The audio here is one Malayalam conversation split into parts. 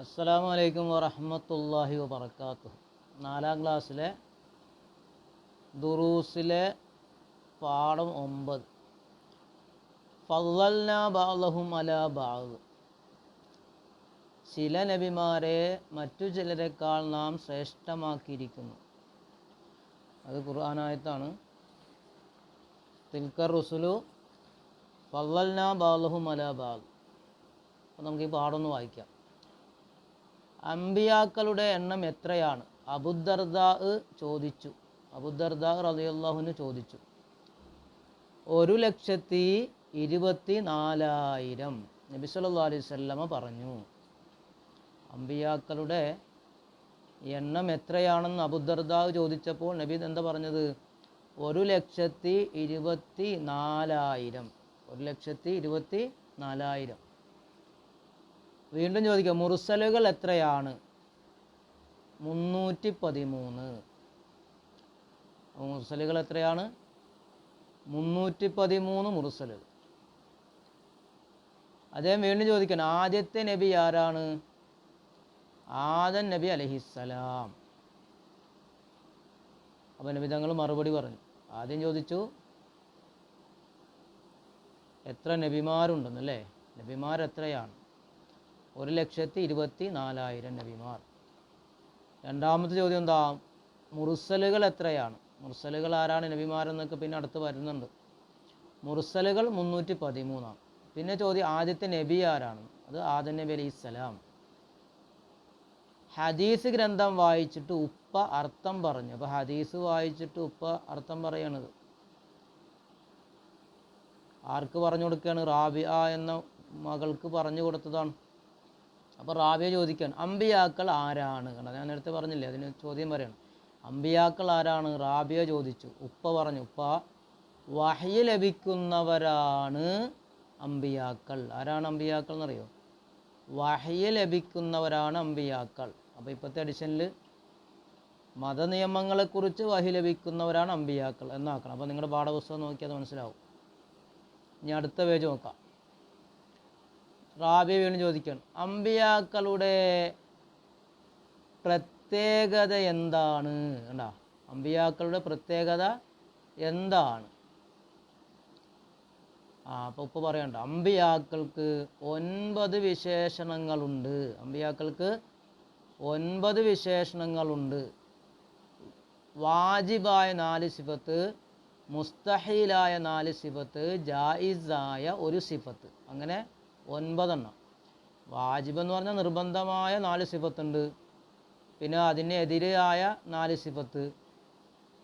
അസ്സലാമു അലൈക്കും വറഹമത്തല്ലാഹി വബർക്കാത്തു നാലാം ക്ലാസ്സിലെ ദുറൂസിലെ പാഠം ഒമ്പത്. ഫല്ലന ബാലഹും അല ബാഹു ചില നബിമാരെ മറ്റു ചിലരെക്കാൾ നാം ശ്രേഷ്ഠമാക്കിയിരിക്കുന്നു. അത് ഖുർആാനായത്താണ്. തിൽക്കർ റുസുലു ഫല്ലന ബാലഹും അല ബാഹു അപ്പോൾ നമുക്ക് ഈ പാഠമൊന്ന് വായിക്കാം. അമ്പിയാക്കളുടെ എണ്ണം എത്രയാണ്? അബുദർദാ ചോദിച്ചു. അബുദർദാ റളിയല്ലാഹുവിന് ചോദിച്ചു. ഒരു ലക്ഷത്തി ഇരുപത്തി നാലായിരം നബി സല്ലല്ലാഹു അലൈഹി പറഞ്ഞു അമ്പിയാക്കളുടെ എണ്ണം എത്രയാണെന്ന് അബുദർദാ ചോദിച്ചപ്പോൾ നബി എന്താ പറഞ്ഞത്? ഒരു ലക്ഷത്തി ഇരുപത്തി നാലായിരം ഒരു ലക്ഷത്തി ഇരുപത്തി നാലായിരം വീണ്ടും ചോദിക്കുക മുറുസലുകൾ എത്രയാണ്? മുന്നൂറ്റി പതിമൂന്ന് മുറുസലുകൾ എത്രയാണ്? മുന്നൂറ്റി പതിമൂന്ന് മുറുസലുകൾ അദ്ദേഹം വീണ്ടും ചോദിക്കണം ആദ്യത്തെ നബി ആരാണ്? ആദൻ നബി അലഹിസ്സലാം. അപ്പം നബി തങ്ങൾ മറുപടി പറഞ്ഞു. ആദ്യം ചോദിച്ചു എത്ര നബിമാരുണ്ടെന്നല്ലേ? നബിമാർ എത്രയാണ് ഒരു ലക്ഷത്തി ഇരുപത്തി നാലായിരം നബിമാർ. രണ്ടാമത്തെ ചോദ്യം എന്താ? മുറുസലുകൾ എത്രയാണ്? മുറുസലുകൾ ആരാണ് നബിമാരെന്നൊക്കെ പിന്നെ അടുത്ത് വരുന്നുണ്ട്. മുറുസലുകൾ മുന്നൂറ്റി പതിമൂന്നാണ്. പിന്നെ ചോദ്യം ആദ്യത്തെ നബി ആരാണ്? അത് ആദൻ നബി അലൈഹി സ്വലാം. ഹദീസ് ഗ്രന്ഥം വായിച്ചിട്ട് ഉപ്പ അർത്ഥം പറഞ്ഞു. അപ്പോൾ ഹദീസ് വായിച്ചിട്ട് ഉപ്പ അർത്ഥം പറയണത്. ആർക്ക് പറഞ്ഞു കൊടുക്കുകയാണ് റാബിയ എന്ന മകൾക്ക് പറഞ്ഞു കൊടുത്തതാണ്. അപ്പോൾ റാബിയ ചോദിക്കുകയാണ് അമ്പിയാക്കൾ ആരാണ്? കണ്ട ഞാൻ നേരത്തെ പറഞ്ഞില്ലേ അതിന് ചോദ്യം പറയണം. അമ്പിയാക്കൾ ആരാണ്? റാബിയ ചോദിച്ചു. ഉപ്പ പറഞ്ഞു ഉപ്പ വഹ്യ ലഭിക്കുന്നവരാണ് അമ്പിയാക്കൾ. ആരാണ് അമ്പിയാക്കൾ എന്നറിയോ? വഹ്യ ലഭിക്കുന്നവരാണ് അമ്പിയാക്കൾ. അപ്പോൾ ഇപ്പോഴത്തെ എഡിഷനിൽ മതനിയമങ്ങളെക്കുറിച്ച് വഹി ലഭിക്കുന്നവരാണ് അമ്പിയാക്കൾ എന്നാക്കണം. അപ്പോൾ നിങ്ങളുടെ പാഠപുസ്തകം നോക്കിയാൽ അത് മനസ്സിലാവും. ഇനി അടുത്ത പേജ് നോക്കാം. റാബി വീണ് ചോദിക്കുകയാണ് അമ്പിയാക്കളുടെ പ്രത്യേകത എന്താണ്? കണ്ടാ അമ്പിയാക്കളുടെ പ്രത്യേകത എന്താണ്? ആ അപ്പോൾ ഉപ്പ് പറയണ്ട അമ്പിയാക്കൾക്ക് ഒൻപത് വിശേഷണങ്ങളുണ്ട്. അമ്പിയാക്കൾക്ക് ഒൻപത് വിശേഷണങ്ങളുണ്ട്. വാജിബായ നാല് സിഫത്ത് മുസ്തഹീലായ നാല് സിഫത്ത് ജായിസായ ഒരു സിഫത്ത്. അങ്ങനെ ഒൻപതെണ്ണം. വാജിബ് എന്ന് പറഞ്ഞാൽ നിർബന്ധമായ നാല് സിഫത്തുണ്ട്. പിന്നെ അതിനെതിരെയായ നാല് സിഫത്ത്.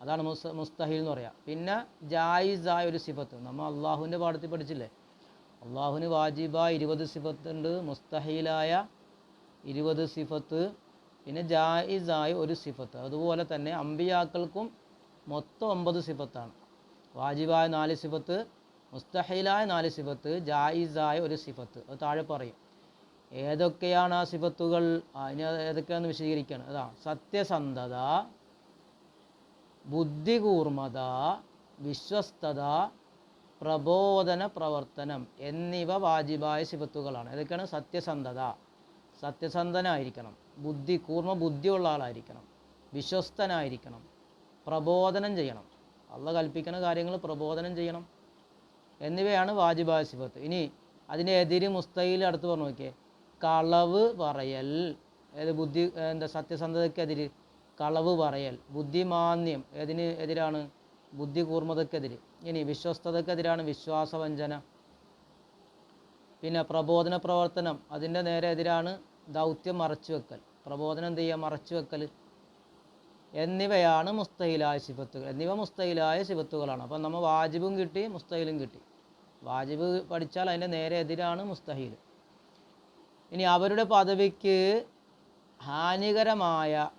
അതാണ് മുസ് മുസ്തഹിൽ എന്ന് പറയുക പിന്നെ ജായിസായ ഒരു സിഫത്ത്. നമ്മൾ അള്ളാഹുവിന്റെ പാഠത്തിൽ പഠിച്ചില്ലേ? അള്ളാഹുവിന് വാജിബായ ഇരുപത് സിഫത്തുണ്ട് മുസ്തഹിലായ ഇരുപത് സിഫത്ത് പിന്നെ ജായിസായ ഒരു സിഫത്ത്. അതുപോലെ തന്നെ അമ്പിയാക്കൾക്കും മൊത്തം ഒമ്പത് സിഫത്താണ്. വാജിബായ നാല് സിഫത്ത് മുസ്തഹീലായ നാല് സിഫത്ത് ജായിസായ ഒരു സിഫത്ത്. അത് താഴെ പറയും. ഏതൊക്കെയാണ് ആ സിഫത്തുകൾ? അതിന് ഏതൊക്കെയാണെന്ന് വിശദീകരിക്കുകയാണ് അതാ സത്യസന്ധത ബുദ്ധികൂർമ്മത വിശ്വസ്തത പ്രബോധന പ്രവർത്തനം എന്നിവ വാജിബായ സിഫത്തുകളാണ്. ഏതൊക്കെയാണ്? സത്യസന്ധത. സത്യസന്ധനായിരിക്കണം. ബുദ്ധി കൂർമ്മ ബുദ്ധിയുള്ള ആളായിരിക്കണം. വിശ്വസ്തനായിരിക്കണം. പ്രബോധനം ചെയ്യണം. അള്ള കൽപ്പിക്കുന്ന കാര്യങ്ങൾ പ്രബോധനം ചെയ്യണം. എന്നിവയാണ് വാജിബായ സിഫത്ത്. ഇനി അതിന്റെ എതിര് മുസ്തയിൽ അടുത്ത് പറഞ്ഞു നോക്കിയേ. കളവ് പറയൽ. ഏത് ബുദ്ധി എന്താ സത്യസന്ധതയ്ക്കെതിര് കളവ് പറയൽ. ബുദ്ധിമാന്യം. ഏതിന് എതിരാണ്? ബുദ്ധി കൂർമ്മതയ്ക്കെതിര് ഇനി വിശ്വസ്തതയ്ക്കെതിരാണ് വിശ്വാസവഞ്ചന. പിന്നെ പ്രബോധന പ്രവർത്തനം അതിന്റെ നേരെ എതിരാണ് ദൗത്യം മറച്ചു വെക്കൽ പ്രബോധനം എന്ത് ചെയ്യുക? മറച്ചു വെക്കൽ എന്നിവയാണ് മുസ്തഹിലായ സിഫത്തുകൾ. എന്നിവ മുസ്തഹിലായ സിഫത്തുകളാണ്. അപ്പം നമ്മൾ വാജിബും കിട്ടി മുസ്തഹിലും കിട്ടി. വാജിബ് പഠിച്ചാൽ അതിന്റെ നേരെ എതിരാണ് മുസ്തഹിൽ. ഇനി അവരുടെ പദവിക്ക് ഹാനികരമായ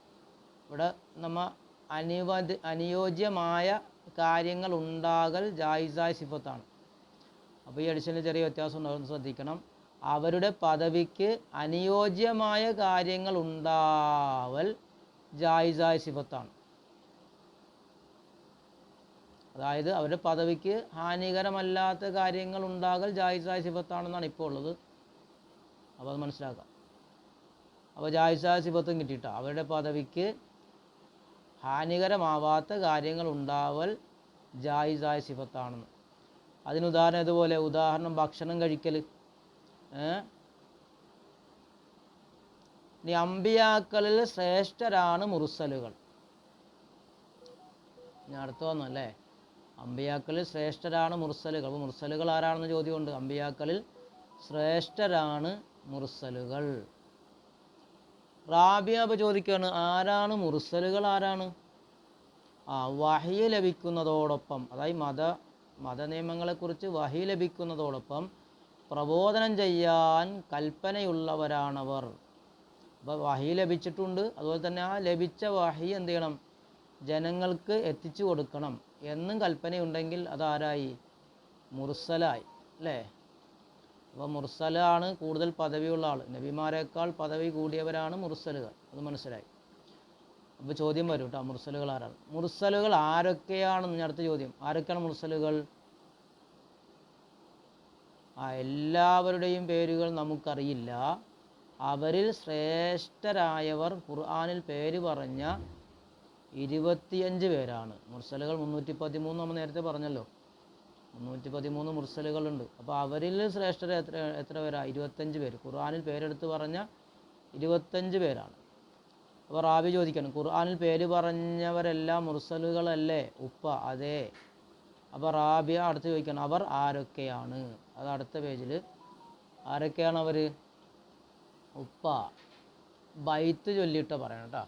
ഇവിടെ നമ്മ അനുവദ അനുയോജ്യമായ കാര്യങ്ങൾ ഉണ്ടാകൽ ജായിസായ സിഫത്താണ്. അപ്പോൾ ഈ അഡിഷനിൽ ചെറിയ വ്യത്യാസം ഉണ്ടാകുമെന്ന് ശ്രദ്ധിക്കണം. അവരുടെ പദവിക്ക് അനുയോജ്യമായ കാര്യങ്ങൾ ഉണ്ടാവൽ ജായിസായ സിഫത്താണ്. അതായത് അവരുടെ പദവിക്ക് ഹാനികരമല്ലാത്ത കാര്യങ്ങൾ ഉണ്ടാകൽ ജായിസായ സിഫത്താണെന്നാണ് ഇപ്പോൾ ഉള്ളത്. അപ്പോൾ അത് മനസ്സിലാക്കാം. അപ്പോൾ ജായിസായ സിഫത്തും കിട്ടിയിട്ടോ. അവരുടെ പദവിക്ക് ഹാനികരമാവാത്ത കാര്യങ്ങൾ ഉണ്ടാവൽ ജായിസായ സിഫത്താണെന്ന്. അതിന് ഉദാഹരണം ഇതുപോലെ ഉദാഹരണം ഭക്ഷണം കഴിക്കൽ. അമ്പിയാക്കളിൽ ശ്രേഷ്ഠരാണ് മുറുസലുകൾ. ഞാൻ അടുത്ത് വന്നു അല്ലേ? അമ്പിയാക്കളിൽ ശ്രേഷ്ഠരാണ് മുർസലുകൾ അപ്പോൾ മുർസലുകൾ ആരാണെന്ന് ചോദ്യമുണ്ട്. അമ്പിയാക്കളിൽ ശ്രേഷ്ഠരാണ് മുർസലുകൾ റാബിയ ചോദിക്കുകയാണ് ആരാണ് മുർസലുകൾ ആരാണ്? ആ വഹി ലഭിക്കുന്നതോടൊപ്പം അതായത് മത മതനിയമങ്ങളെക്കുറിച്ച് വഹി ലഭിക്കുന്നതോടൊപ്പം പ്രബോധനം ചെയ്യാൻ കൽപ്പനയുള്ളവരാണവർ. അപ്പോൾ വഹി ലഭിച്ചിട്ടുണ്ട്. അതുപോലെ തന്നെ ആ ലഭിച്ച വഹി എന്ത് ചെയ്യണം? ജനങ്ങൾക്ക് എത്തിച്ചു കൊടുക്കണം. എന്നും കൽപ്പനയുണ്ടെങ്കിൽ അതാരായി? മുർസലായി. അല്ലേ? അപ്പോൾ മുർസലാണ് കൂടുതൽ പദവിയുള്ള ആൾ നബിമാരെക്കാൾ പദവി കൂടിയവരാണ് മുർസലുകൾ. അത് മനസ്സിലായി. അപ്പോൾ ചോദ്യം വരും കേട്ടോ മുർസലുകൾ ആരാണ്? മുർസലുകൾ ആരൊക്കെയാണെന്ന് അടുത്ത ചോദ്യം. ആരൊക്കെയാണ് മുർസലുകൾ? ആ എല്ലാവരുടെയും പേരുകൾ നമുക്കറിയില്ല. അവരിൽ ശ്രേഷ്ഠരായവർ ഖുർആാനിൽ പേര് പറഞ്ഞ ഇരുപത്തിയഞ്ച് പേരാണ്. മുർസലുകൾ മുന്നൂറ്റി പതിമൂന്ന് നമ്മൾ നേരത്തെ പറഞ്ഞല്ലോ. മുന്നൂറ്റി പതിമൂന്ന് മുർസലുകളുണ്ട്. അപ്പോൾ അവരിൽ ശ്രേഷ്ഠർ എത്ര എത്ര പേരാ? ഇരുപത്തഞ്ച് പേര്. ഖുർആാനിൽ പേരെടുത്ത് പറഞ്ഞ ഇരുപത്തഞ്ച് പേരാണ്. അപ്പോൾ റാബി ചോദിക്കണം ഖുർആാനിൽ പേര് പറഞ്ഞവരെല്ലാം മുർസലുകളല്ലേ? ഉപ്പ അതെ. അപ്പോൾ റാബിയ അടുത്ത് ചോദിക്കണം അവർ ആരൊക്കെയാണ്? അത് അടുത്ത പേജിൽ ആരൊക്കെയാണ് അവർ ഉപ്പ ബൈത്ത് ചൊല്ലിയിട്ട് പറയണം കേട്ടോ.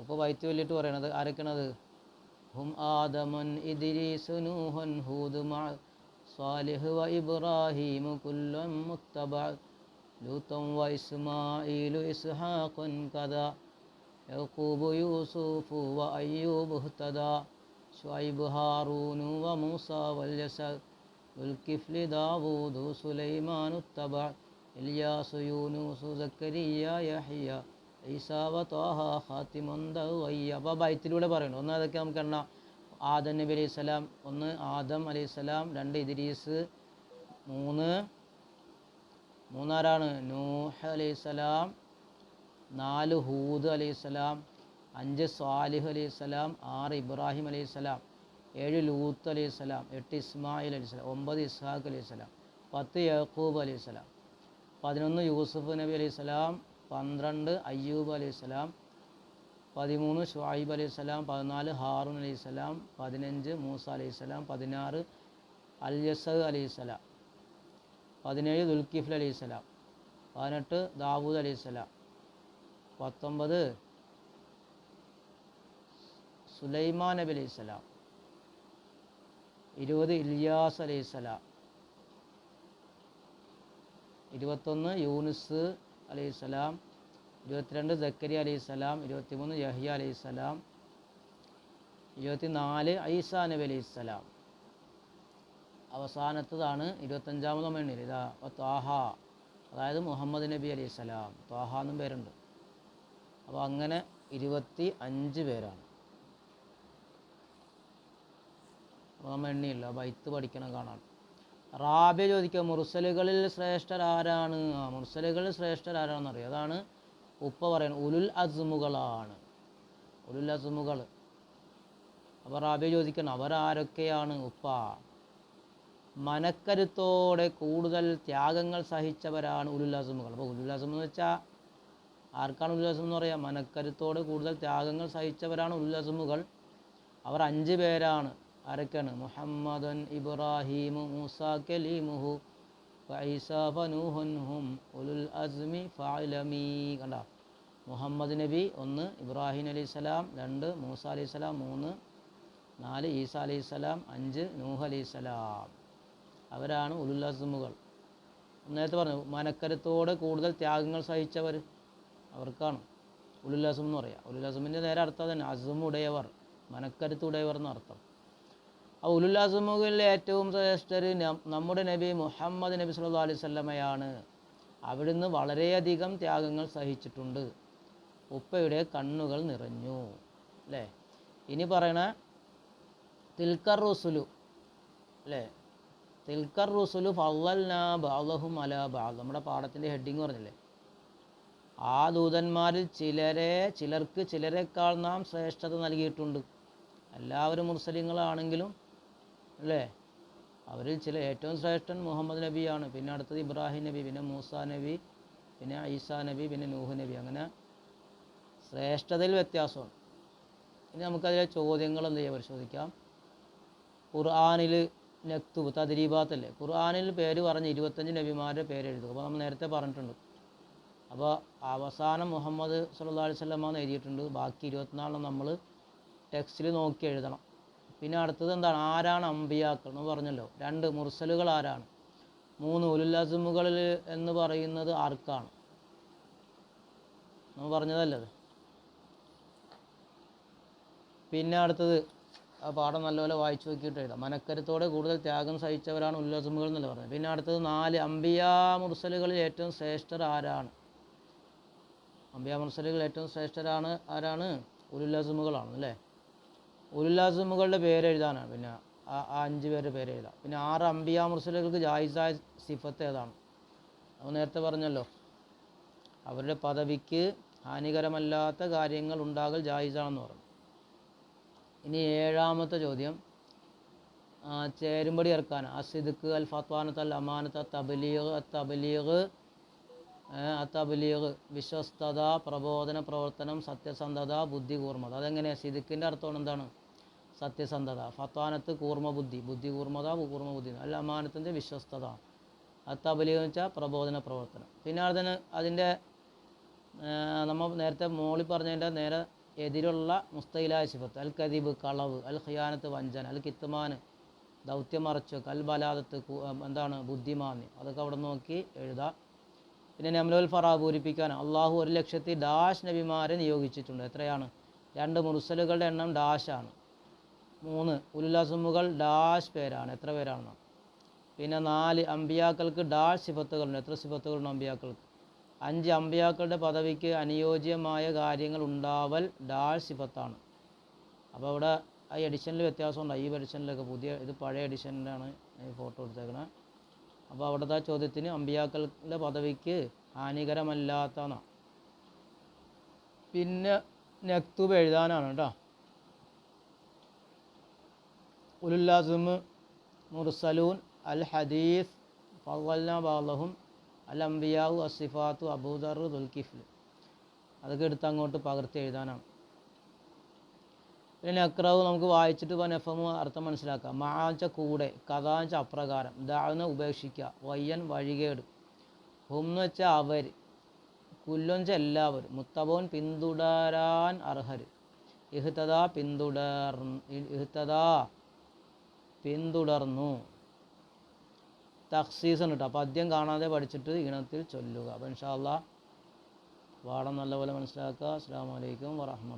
ഉപ്പ ബൈത്ത് ചൊല്ലിയിട്ട് പറയണത് ആരൊക്കെയാണത്? ഹും ആദമൻ ഇദ്രീസ് നൂഹൻ ഹൂദ് മഅ സാലിഹ് വ ഇബ്രാഹീം കുല്ലൻ മുത്തബ ലൂത്തൻ വ ഇസ്മാഈലു ഇസ്ഹാഖൻ കദ യഖൂബ് യൂസുഫ് വ അയ്യൂബ് ഹുതദ ശുഐബ് ഹാറൂൻ വ മൂസ വൽ യസ ദുൽകിഫ്ലി ദാവൂദ് സുലൈമാൻ ഉത്തബ ഇല്യാസ് യൂനുസ് സക്കരിയ യഹിയ ഈസാവ ഖാത്തിമുൻ ദവയ്യ അപ്പോൾ ബൈത്തിലൂടെ പറയുന്നു ഒന്ന് അതൊക്കെ നമുക്ക് എണ്ണാം ആദം നബി അലൈഹി സ്വലാം ഒന്ന് ആദം അലൈഹി സ്വലാം രണ്ട് ഇദ്രീസ് മൂന്ന് മൂന്നാരാണ്? നൂഹ് അലൈഹി സ്വലാം നാല് ഹൂദ് അലൈഹി സ്വലാം അഞ്ച് സ്വാലിഹ് അലൈഹി സ്വലാം ആറ് ഇബ്രാഹിം അലൈഹി സ്വലാം ഏഴ് ലൂത്ത് അലൈഹി സ്വലാം എട്ട് ഇസ്മായിൽ അലൈഹി സ്വലാം ഒമ്പത് ഇസ്ഹാഖ് അലൈഹി സ്വലാം പത്ത് യഹൂബ് അലൈഹി സ്വലാം. പതിനൊന്ന് യൂസുഫ് നബി അലൈഹി സ്വലാം പന്ത്രണ്ട് അയ്യൂബ് അലൈഹി സ്വലാം പതിമൂന്ന് ഷുഹൈബ് അലൈഹി സ്വലാം പതിനാല് ഹാറൂൻ അലൈഹി സ്വലാം പതിനഞ്ച് മൂസ അലൈഹി സ്വലാം പതിനാറ് അൽ യസദ് അലൈഹി സ്വലാം പതിനേഴ് ദുൽക്കിഫ്ൽ അലൈഹി സ്വലാം പതിനെട്ട് ദാവൂദ് അലൈഹി സ്വലാം പത്തൊമ്പത് സുലൈമാൻ നബി അലൈഹി സ്വലാം ഇരുപത് ഇല്യാസ് അലൈഹി സ്വലാം ഇരുപത്തൊന്ന് യൂനുസ് അലൈഹി സ്വലാം ഇരുപത്തിരണ്ട് സക്കരിയ അലൈഹി സ്വലാം ഇരുപത്തിമൂന്ന് യഹ്യ അലൈഹി സ്വലാം ഇരുപത്തിനാല് ഐസാ നബി അലൈഹി സ്വലാം അവസാനത്തതാണ് ഇരുപത്തഞ്ചാമത് മണ്ണിൽ ഇതാ ത്വാഹ അതായത് മുഹമ്മദ് നബി അലൈഹി സ്വലാം ത്വാഹ എന്നും പേരുണ്ട്. അപ്പോൾ അങ്ങനെ ഇരുപത്തി അഞ്ച് പേരാണ്. അപ്പോൾ നമ്മൾ എണ്ണിയില്ല. ബൈത്ത് പഠിക്കണം കാണാൻ. റാബിയ ചോദിക്കുക മുർസലുകളിൽ ശ്രേഷ്ഠരാരാണ്? ആ മുർസലുകളിൽ ശ്രേഷ്ഠരാരാണെന്ന് അറിയാം അതാണ് ഉപ്പ പറയുന്നത്. ഉലുൽ അസ്മുകളാണ്. ഉലുൽ അസ്മുകൾ. അപ്പോൾ റാബിയ ചോദിക്കണം അവരാരൊക്കെയാണ് ഉപ്പ? മനക്കരുത്തോടെ കൂടുതൽ ത്യാഗങ്ങൾ സഹിച്ചവരാണ് ഉലുൽ അസ്മുകൾ. അപ്പോൾ ഉലുൽ അസ്മ എന്ന് വെച്ചാൽ ആർക്കാണ് ഉലുൽ അസ്മ എന്ന് പറയാം? മനക്കരുത്തോടെ കൂടുതൽ ത്യാഗങ്ങൾ സഹിച്ചവരാണ് ഉലുൽ അസ്മുകൾ. അവർ അഞ്ച് പേരാണ്. ആരൊക്കെയാണ്? മുഹമ്മദൻ ഇബ്രാഹിമു മൂസ കലീമുഹു ഫൈസ ഫനൂഹുൻ ഉലുൽ അസ്മി ഫഅലമി. കണ്ട? മുഹമ്മദ് നബി ഒന്ന് ഇബ്രാഹിം അലൈഹി സ്വലാം രണ്ട് മൂസ അലൈഹി സ്വലാം മൂന്ന് നാല് ഈസ അലൈഹി സ്വലാം അഞ്ച് നൂഹ് അലൈഹി സ്വലാം. അവരാണ് ഉലുൽ അസ്മുകൾ. നേരത്തെ പറഞ്ഞു മനക്കരുത്തോട് കൂടുതൽ ത്യാഗങ്ങൾ സഹിച്ചവർ അവർക്കാണ് ഉലുൽ അസ്മ എന്ന് പറയുക അസ്മിന്റെ നേരെ അർത്ഥം തന്നെ അസുമുടയവർ മനക്കരുത്തുടയവർ ആ ഉലുൽ അസ്മുകളിലെ ഏറ്റവും ശ്രേഷ്ഠർ നമ്മുടെ നബി മുഹമ്മദ് നബി സല്ലു അലൈഹി വസല്ലമയാണ്. അവിടുന്ന് വളരെയധികം ത്യാഗങ്ങൾ സഹിച്ചിട്ടുണ്ട്. ഉപ്പയുടെ കണ്ണുകൾ നിറഞ്ഞു. അല്ലേ ഇനി പറയണ തിൽക്കർ റുസുലു. അല്ലേ തിൽക്കർ റുസുലു ഫല്ലൽനാ ബാലഹും അല ബാൽ നമ്മുടെ പാഠത്തിന്റെ ഹെഡിങ് പറഞ്ഞില്ലേ? ആ ദൂതന്മാരിൽ ചിലരെ ചിലർക്ക് ചിലരെക്കാൾ നാം ശ്രേഷ്ഠത നൽകിയിട്ടുണ്ട്. എല്ലാവരും മുർസലിങ്ങളാണെങ്കിലും അല്ലേ? അവരിൽ ചില ഏറ്റവും ശ്രേഷ്ഠൻ മുഹമ്മദ് നബിയാണ്. പിന്നെ അടുത്തത് ഇബ്രാഹിം നബി പിന്നെ മൂസ നബി പിന്നെ ഈസാ നബി പിന്നെ നൂഹ് നബി. അങ്ങനെ ശ്രേഷ്ഠതയിൽ വ്യത്യാസമാണ്. ഇനി നമുക്കതിലെ ചോദ്യങ്ങൾ എന്ത് ചെയ്യാം? പരിശോധിക്കാം. ഖുർആാനിൽ നക്തുബ് തദ്രീബാത്തല്ലേ? ഖുർആാനിൽ പേര് പറഞ്ഞ് ഇരുപത്തഞ്ച് നബിമാരുടെ പേര് എഴുതുക. അപ്പോൾ നമ്മൾ നേരത്തെ പറഞ്ഞിട്ടുണ്ട്. അപ്പോൾ അവസാനം മുഹമ്മദ് സല്ലല്ലാഹു അലൈഹി വസല്ലമ എന്ന് എഴുതിയിട്ടുണ്ട്. ബാക്കി ഇരുപത്തിനാലെണ്ണം നമ്മൾ ടെക്സ്റ്റിൽ നോക്കി എഴുതണം. പിന്നെ അടുത്തത് എന്താണ്? ആരാണ് അമ്പിയാക്കൾ എന്ന് പറഞ്ഞല്ലോ. രണ്ട് മുർസലുകൾ ആരാണ്? മൂന്ന് ഉലുല്ലസുമുകളിൽ എന്ന് പറയുന്നത് ആർക്കാണ്? നമ്മൾ പറഞ്ഞതല്ലത് പിന്നെ അടുത്തത് ആ പാഠം നല്ലപോലെ വായിച്ചു നോക്കിയിട്ട് എഴുതാം. മനക്കരുത്തോടെ കൂടുതൽ ത്യാഗം സഹിച്ചവരാണ് ഉല്ലാസമുകൾ എന്നല്ല പറഞ്ഞത്. പിന്നെ അടുത്തത് നാല് അംബിയാ മുർസലുകളിൽ ഏറ്റവും ശ്രേഷ്ഠർ ആരാണ്? അംബിയാ മുർസലുകളിൽ ഏറ്റവും ശ്രേഷ്ഠരാണ് ആരാണ്? ഉലുല്ലാസുമുകളാണ് അല്ലേ? ഉലുല്ലാസുമുകളുടെ പേരെഴുതാനാണ് പിന്നെ ആ അഞ്ച് പേരുടെ പേരെഴുതാം പിന്നെ ആറ് അംബിയാ മുർസലുകൾക്ക് ജായിസായ സിഫത്ത് ഏതാണ്? അത് നേരത്തെ പറഞ്ഞല്ലോ. അവരുടെ പദവിക്ക് ഹാനികരമല്ലാത്ത കാര്യങ്ങൾ ഉണ്ടാകൽ ജായിസാണെന്ന് പറഞ്ഞു. ഇനി ഏഴാമത്തെ ചോദ്യം. ചേരുമ്പടി ഇറക്കാൻ. അസിദുക്ക് അൽ ഫത്വാനത്ത് അൽ അമാനത്ത് തബലീഗ് തബലീഗ് തബലീഗ്. വിശ്വസ്തത പ്രബോധന പ്രവർത്തനം സത്യസന്ധത ബുദ്ധികൂർമ്മത അതെങ്ങനെയാണ് അതെങ്ങനെ സിദുക്കിന്റെ അർത്ഥമാണ് എന്താണ്? സത്യസന്ധത ഫത്വാനത്ത് കൂർമ്മ ബുദ്ധി കൂർമ്മത കൂർമ്മ ബുദ്ധി അൽ അമാനത്തിന്റെ വിശ്വസ്തത അത്തബലീഗ് എന്ന് വെച്ചാൽ പ്രബോധന പ്രവർത്തനം. പിന്നെ അതിന് അതിന്റെ നമ്മൾ നേരത്തെ മോളി പറഞ്ഞതിന്റെ നേരെ എതിരുള്ള മുസ്തയിലായ സിഫത്ത് അൽ കദീബ് കളവ് അൽ ഖിയാനത്ത് വഞ്ചന അൽ കിത്തുമാന് ദൗത്യം മറച്ചൊക്കെ അൽ ബലാദത്ത് എന്താണ് ബുദ്ധിമാന്യം അതൊക്കെ അവിടെ നോക്കി എഴുതാം. പിന്നെ നമ്ലുൽ ഫറ പൂരിപ്പിക്കാൻ അള്ളാഹു ഒരു ലക്ഷത്തി ഡാഷ് നബിമാരെ നിയോഗിച്ചിട്ടുണ്ട്. എത്രയാണ്? രണ്ട് മുർസലുകളുടെ എണ്ണം ഡാഷാണ്. മൂന്ന്. ഉലുലസുമുകൾ ഡാഷ് പേരാണ്. എത്ര പേരാണെന്ന്. പിന്നെ നാല് അമ്പിയാക്കൾക്ക് ഡാഷ് സിഫത്തുകളുണ്ട്. എത്ര സിഫത്തുകളുണ്ട് അമ്പിയാക്കൾക്ക്? അഞ്ച് അമ്പിയാക്കളുടെ പദവിക്ക് അനുയോജ്യമായ കാര്യങ്ങൾ ഉണ്ടാവൽ ഡാഷ് സിഫത്താണ്. അപ്പോൾ അവിടെ ഈ എഡിഷനിൽ വ്യത്യാസമുണ്ട്. ഈ എഡിഷനിലൊക്കെ പുതിയ ഇത് പഴയ എഡിഷനിലാണ് ഈ ഫോട്ടോ എടുത്തേക്കണേ. അപ്പോൾ അവിടുത്തെ ചോദ്യത്തിന് അമ്പിയാക്കളുടെ പദവിക്ക് ഹാനികരമല്ലാത്തതാണ്? പിന്നെ നെക്തുബ് എഴുതാനാണ് കേട്ടോ. ഉലുല്ലാസുമ് മുർസലൂൻ അൽ ഹദീസ് ഫവൽന ബാലഹും അൽ അംബിയാവു അസിഫാത്തു അബൂദർ ദുൽക്കിഫിൽ അതൊക്കെ എടുത്ത് അങ്ങോട്ട് പകർത്തി എഴുതാനാണ്. പിന്നെ അക്രാവ് നമുക്ക് വായിച്ചിട്ട് വൻ എഫ് എം അർത്ഥം മനസ്സിലാക്കാം. മാച്ച കൂടെ കഥാച്ച അപ്രകാരം ദാഴ്ന്ന ഉപേക്ഷിക്കുക വയ്യൻ വഴികേട് ഹും എന്ന് വെച്ചാൽ അവർ കുല്ലൊഞ്ച എല്ലാവരും മുത്തബോൻ പിന്തുടരാൻ അർഹർ ഇഹ്തദാ പിന്തുടർ ഇഹ്തദാ പിന്തുടർന്നു. തഖ്സീസ് ഉണ്ട് കേട്ടോ. ആദ്യം കാണാതെ പഠിച്ചിട്ട് ഈണത്തിൽ ചൊല്ലുക. അപ്പം അള്ളാ പാഠം നല്ലപോലെ മനസ്സിലാക്കുക. അസ്സാം വലൈക്കും വറഹമത്ത്